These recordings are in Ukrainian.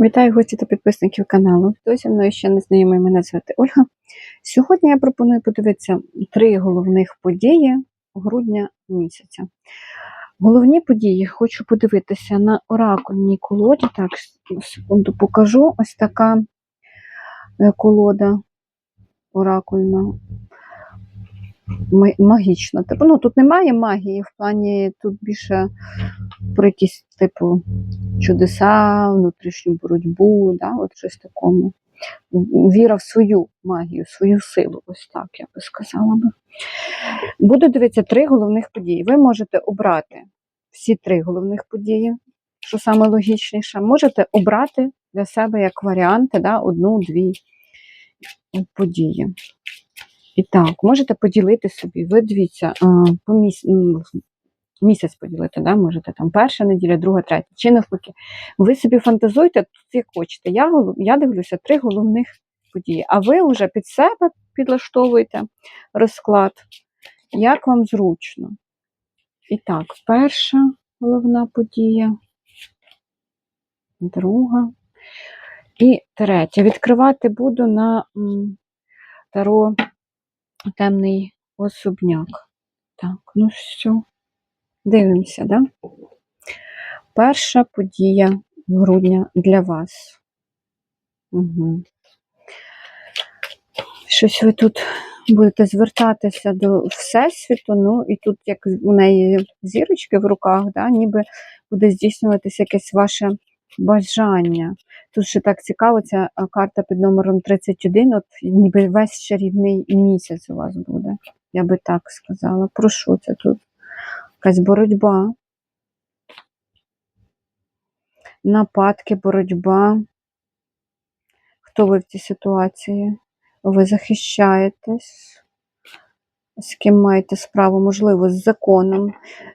Вітаю гості та підписників каналу. Хто зі мною ще не знайомий, мене звати Ольга. Сьогодні я пропоную подивитися три головних події грудня місяця. Головні події хочу подивитися на оракульній колоді. Так, секунду покажу. Ось така е, колода оракульна. Ма- Магічна. Типу, ну, тут немає магії, в плані тут більше про якісь типу чудеса, внутрішню боротьбу, да, от щось такому. Віра в свою магію, свою силу, ось так я би сказала би. Буду дивитися три головних події. Ви можете обрати всі три головних події, що саме логічніше. Можете обрати для себе як варіанти да, одну-дві події. І так, можете поділити собі. Ви дивіться, по міс... місяць поділити, да? можете там перша неділя, друга, третя, чи навпаки. Ви собі фантазуйте тут, як хочете. Я, я дивлюся три головних події, а ви вже під себе підлаштовуєте розклад, як вам зручно. І так, перша головна подія, друга і третя. Відкривати буду на таро темний особняк. Так, ну все. Дивимося, да? Перша подія грудня для вас. Угу. Щось ви тут будете звертатися до Всесвіту, ну і тут, як у неї зірочки в руках, да, ніби буде здійснюватися якесь ваше бажання. Тут ще так цікаво, ця карта під номером 31, от ніби весь чарівний місяць у вас буде. Я би так сказала. Про що це тут? Якась боротьба. Нападки, боротьба. Хто ви в цій ситуації? Ви захищаєтесь? З ким маєте справу? Можливо, з законом,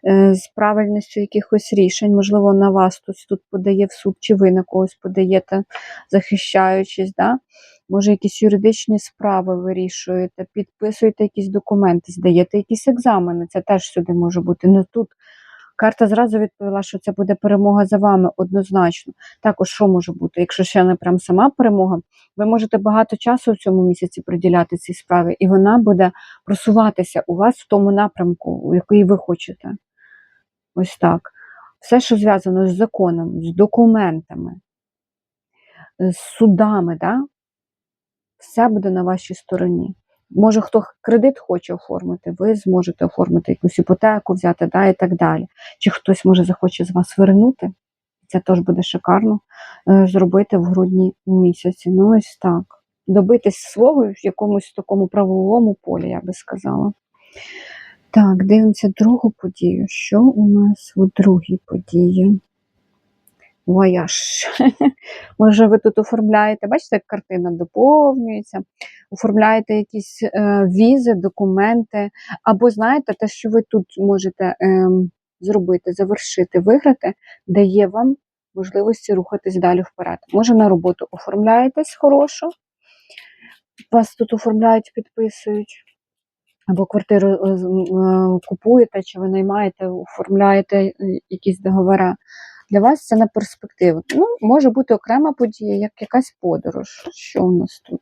е, з правильністю якихось рішень. Можливо, на вас хтось тут подає в суд, чи ви на когось подаєте, захищаючись. Да? Може, якісь юридичні справи вирішуєте, підписуєте якісь документи, здаєте якісь екзамени. Це теж сюди може бути. Не тут. Карта зразу відповіла, що це буде перемога за вами однозначно. Також що може бути? Якщо ще не прям сама перемога, ви можете багато часу в цьому місяці приділяти цій справі, і вона буде просуватися у вас в тому напрямку, який ви хочете. Ось так. Все, що зв'язано з законом, з документами, з судами, да? все буде на вашій стороні. Може, хто кредит хоче оформити, ви зможете оформити якусь іпотеку, взяти, да, і так далі. Чи хтось може захоче з вас вернути, це теж буде шикарно е, зробити в грудні місяці. Ну, ось так. Добитись свого в якомусь такому правовому полі, я би сказала. Так, дивимося другу подію. Що у нас у другій події? Вояж. Може, ви тут оформляєте, бачите, як картина доповнюється, оформляєте якісь е, візи, документи, або знаєте, те, що ви тут можете ем, зробити, завершити, виграти, дає вам можливості рухатись далі вперед. Може, на роботу оформляєтесь хорошу, вас тут оформляють, підписують. Або квартиру е, е, купуєте, чи ви наймаєте, оформляєте е, якісь договори. Для вас це на перспективу. Ну, може бути окрема подія, як якась подорож. Що у нас тут?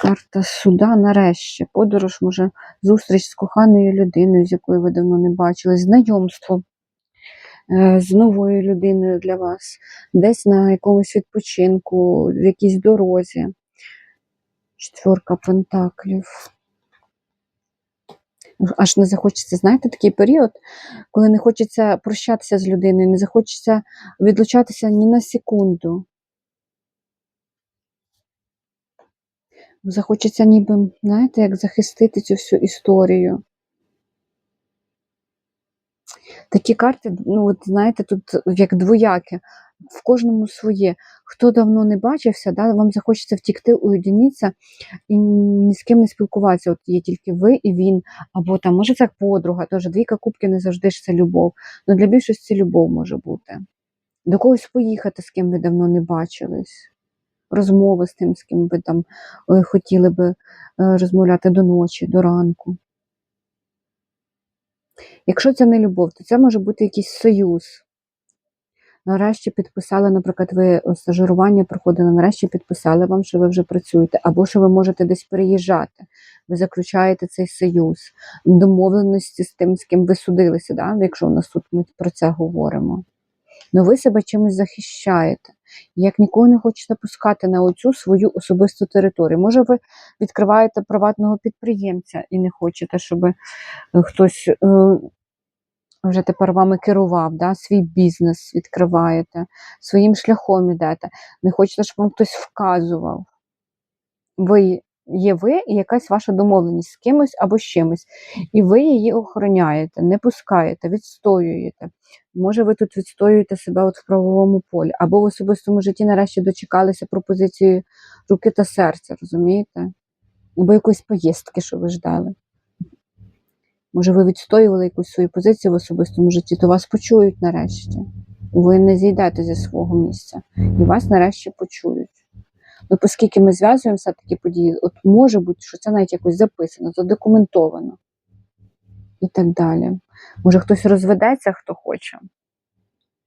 Карта суда нарешті. Подорож, може, зустріч з коханою людиною, з якою ви давно не бачили, знайомство е, з новою людиною для вас, десь на якомусь відпочинку, в якійсь дорозі. Четверка пентаклів. Аж не захочеться, знаєте, такий період, коли не хочеться прощатися з людиною, не захочеться відлучатися ні на секунду. Захочеться ніби, знаєте, як захистити цю всю історію. Такі карти, ну, от знаєте, тут як двояке, в кожному своє. Хто давно не бачився, да, вам захочеться втікти, уєдиніться і ні з ким не спілкуватися. От є тільки ви і він, або там, може, це подруга, теж двійка кубки не завжди ж це любов. Ну для більшості любов може бути. До когось поїхати, з ким ви давно не бачились. Розмови з тим, з ким ви там е, хотіли би е, розмовляти до ночі, до ранку. Якщо це не любов, то це може бути якийсь союз. Нарешті підписали, наприклад, ви стажирування проходили, нарешті підписали вам, що ви вже працюєте, або що ви можете десь переїжджати. Ви заключаєте цей союз, домовленості з тим, з ким ви судилися, да? якщо у нас тут ми про це говоримо. Ну ви себе чимось захищаєте. Як нікого не хочете пускати на оцю свою особисту територію. Може, ви відкриваєте приватного підприємця і не хочете, щоб е, хтось е, вже тепер вами керував, да? свій бізнес відкриваєте, своїм шляхом ідете. Не хочете, щоб вам хтось вказував. Ви є ви і якась ваша домовленість з кимось або з чимось. І ви її охороняєте, не пускаєте, відстоюєте. Може, ви тут відстоюєте себе от в правовому полі, або в особистому житті нарешті дочекалися пропозиції руки та серця, розумієте? Або якоїсь поїздки, що ви ждали. Може, ви відстоювали якусь свою позицію в особистому житті, то вас почують нарешті. Ви не зійдете зі свого місця, і вас нарешті почують. Ну, оскільки ми зв'язуємося такі події, от може бути, що це навіть якось записано, задокументовано і так далі. Може, хтось розведеться, хто хоче.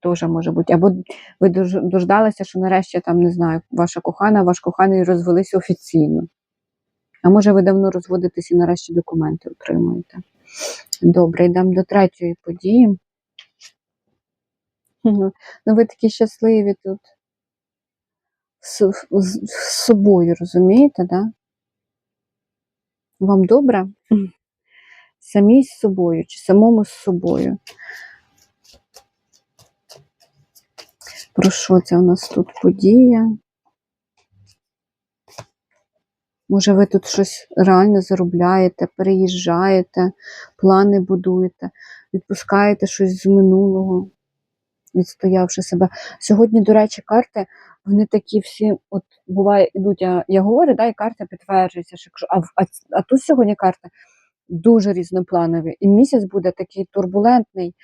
Теж може бути. Або ви дождалися, що нарешті там, не знаю, ваша кохана, ваш коханий розвелися офіційно. А може, ви давно розводитесь і нарешті документи отримуєте. Добре, йдемо до третьої події. Ну, ви такі щасливі тут. З, з, з собою, розумієте, да? Вам добре? Самій з собою чи самому з собою? Про що це у нас тут подія? Може, ви тут щось реально заробляєте, переїжджаєте, плани будуєте, відпускаєте щось з минулого, відстоявши себе. Сьогодні, до речі, карти, вони такі всі, от буває, ідуть, я, я говорю, да, і карта підтверджується, що якщо, а, а, а тут сьогодні карти дуже різнопланові. І місяць буде такий турбулентний,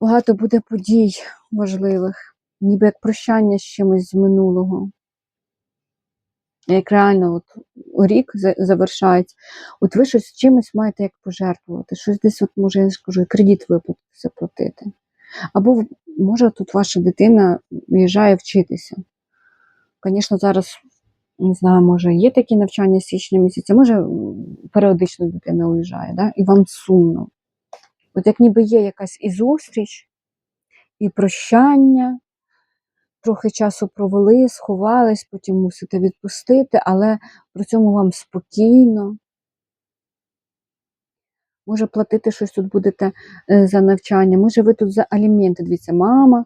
багато буде подій важливих, ніби як прощання з чимось з минулого. Як реально от рік завершається, от ви щось чимось маєте як пожертвувати, щось десь, от, може, я скажу, кредит виплатити, заплатити. Або може тут ваша дитина виїжджає вчитися. Звісно, зараз не знаю, може, є такі навчання з січня місяця, може, періодично дитина уїжджає, да? і вам сумно. От як ніби є якась і зустріч, і прощання, трохи часу провели, сховались, потім мусите відпустити, але при цьому вам спокійно. Може, платити щось тут будете е, за навчання, може, ви тут за аліменти, дивіться, мама,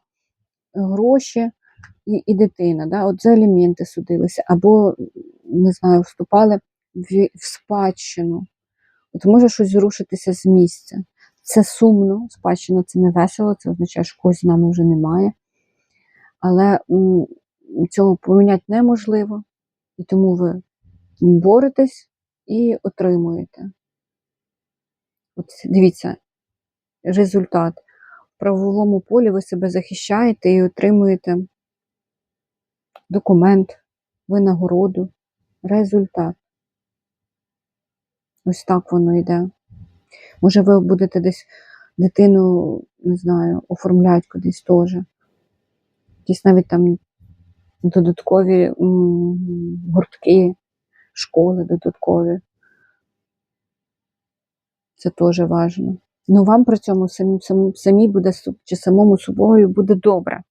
гроші і, і дитина, да? от за аліменти судилися, або, не знаю, вступали в, в спадщину. От може щось зрушитися з місця. Це сумно, спадщина це не весело, це означає, що когось з нами вже немає. Але цього поміняти неможливо, і тому ви боретесь і отримуєте. От дивіться, результат. В правовому полі ви себе захищаєте і отримуєте документ, винагороду, результат. Ось так воно йде. Може, ви будете десь дитину, не знаю, оформляти кудись теж. Якісь навіть там додаткові гуртки, школи додаткові. Це теж важливо. Ну, вам при цьому самі, самі, буде чи самому собою буде добре.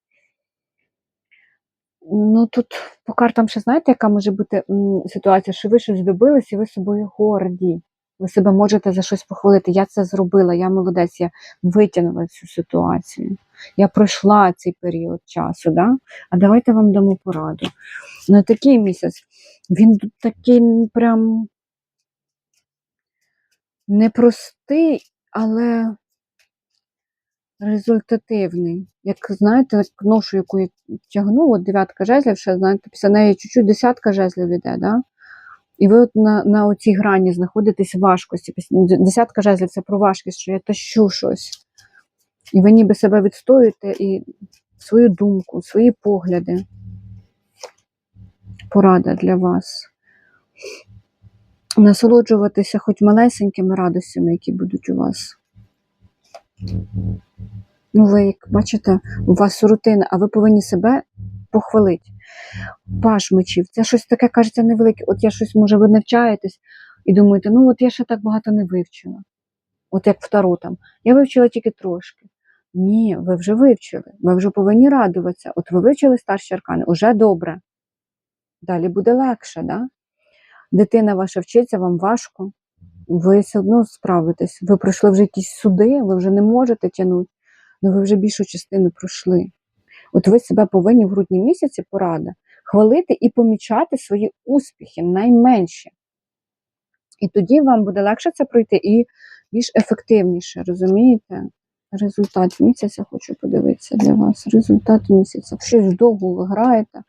Ну тут по картам ще знаєте, яка може бути ситуація, що ви щось добились і ви собою горді. Ви себе можете за щось похвалити. Я це зробила, я молодець, я витягнула цю ситуацію. Я пройшла цей період часу. Да? А давайте вам дамо пораду. Ну, такий місяць, він такий прям непростий, але результативний. Як знаєте, ношу, яку я тягну, от дев'ятка жезлів, ще знаєте, після неї чуть-чуть десятка жезлів іде, да? І ви от на, на оцій грані знаходитесь важкості. Десятка жезлів це про важкість, що я тащу щось. І ви ніби себе відстоюєте і свою думку, свої погляди. Порада для вас. Насолоджуватися хоч малесенькими радостями, які будуть у вас. Ну, ви, як бачите, у вас рутина, а ви повинні себе похвалити. Паш мечів, це щось таке, кажеться, невелике. От я щось, може, ви навчаєтесь і думаєте, ну от я ще так багато не вивчила. От як в Таро там. Я вивчила тільки трошки. Ні, ви вже вивчили. Ви вже повинні радуватися. От ви вивчили старші аркани, уже добре. Далі буде легше, да? Дитина ваша вчиться, вам важко. Ви все одно справитесь. Ви пройшли вже якісь суди, ви вже не можете тягнути, але ви вже більшу частину пройшли. От ви себе повинні в грудні місяці порада хвалити і помічати свої успіхи найменші. І тоді вам буде легше це пройти і більш ефективніше, розумієте? Результат місяця хочу подивитися для вас. Результат місяця. Щось довго ви граєте,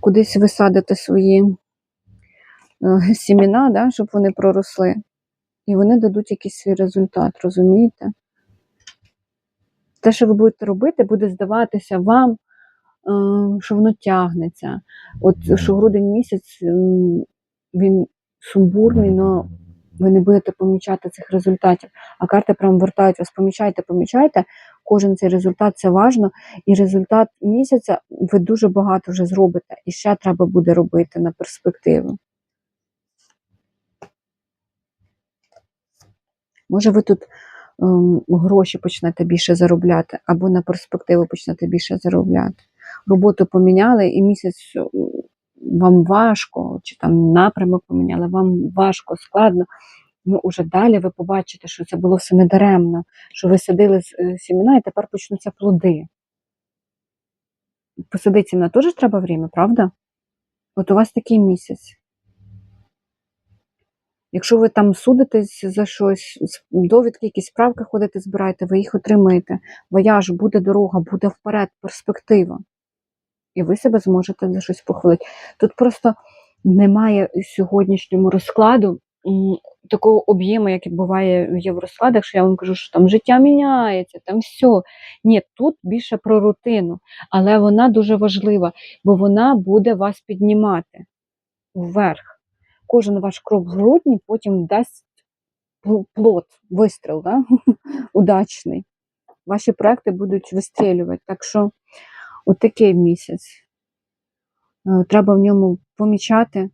кудись ви садите свої е, сіміна, да, щоб вони проросли. І вони дадуть якийсь свій результат, розумієте? Те, що ви будете робити, буде здаватися вам, е, що воно тягнеться. От що грудень місяць він сумбурний, але ви не будете помічати цих результатів. А карти прям вертають вас, помічайте, помічайте. Кожен цей результат це важно. І результат місяця ви дуже багато вже зробите. І ще треба буде робити на перспективу. Може, ви тут гроші почнете більше заробляти, або на перспективу почнете більше заробляти. Роботу поміняли, і місяць вам важко, чи там напрямок поміняли, вам важко, складно. Ну, уже далі ви побачите, що це було все недаремно, що ви садили е, сімена, і тепер почнуться плоди. Посадити сімена теж треба время, правда? От у вас такий місяць. Якщо ви там судитесь за щось, довідки, якісь справки ходите, збираєте, ви їх отримаєте. Вояж, буде дорога, буде вперед, перспектива. І ви себе зможете за щось похвалити. Тут просто немає сьогоднішньому розкладу такого об'єму, як буває в єврозкладах, що я вам кажу, що там життя міняється, там все. Ні, тут більше про рутину, але вона дуже важлива, бо вона буде вас піднімати вверх кожен ваш крок в грудні потім дасть плод, вистріл, да? удачний. Ваші проекти будуть вистрілювати. Так що от такий місяць. Е, Треба в ньому помічати,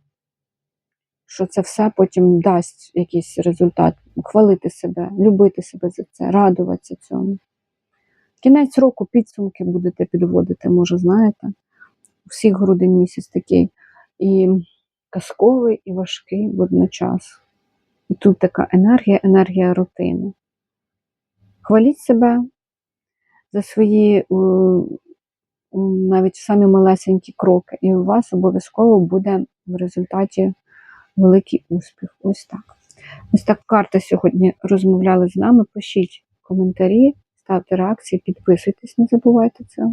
що це все потім дасть якийсь результат. Хвалити себе, любити себе за це, радуватися цьому. Кінець року підсумки будете підводити, може, знаєте. У всіх грудень місяць такий. І казковий, і важкий водночас. І тут така енергія, енергія рутини. Хваліть себе за свої е, навіть самі малесенькі кроки, і у вас обов'язково буде в результаті великий успіх. Ось так. Ось так карти сьогодні розмовляли з нами. Пишіть коментарі, ставте реакції, підписуйтесь, не забувайте це.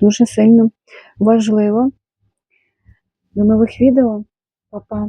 Дуже сильно важливо. До нових відео. papá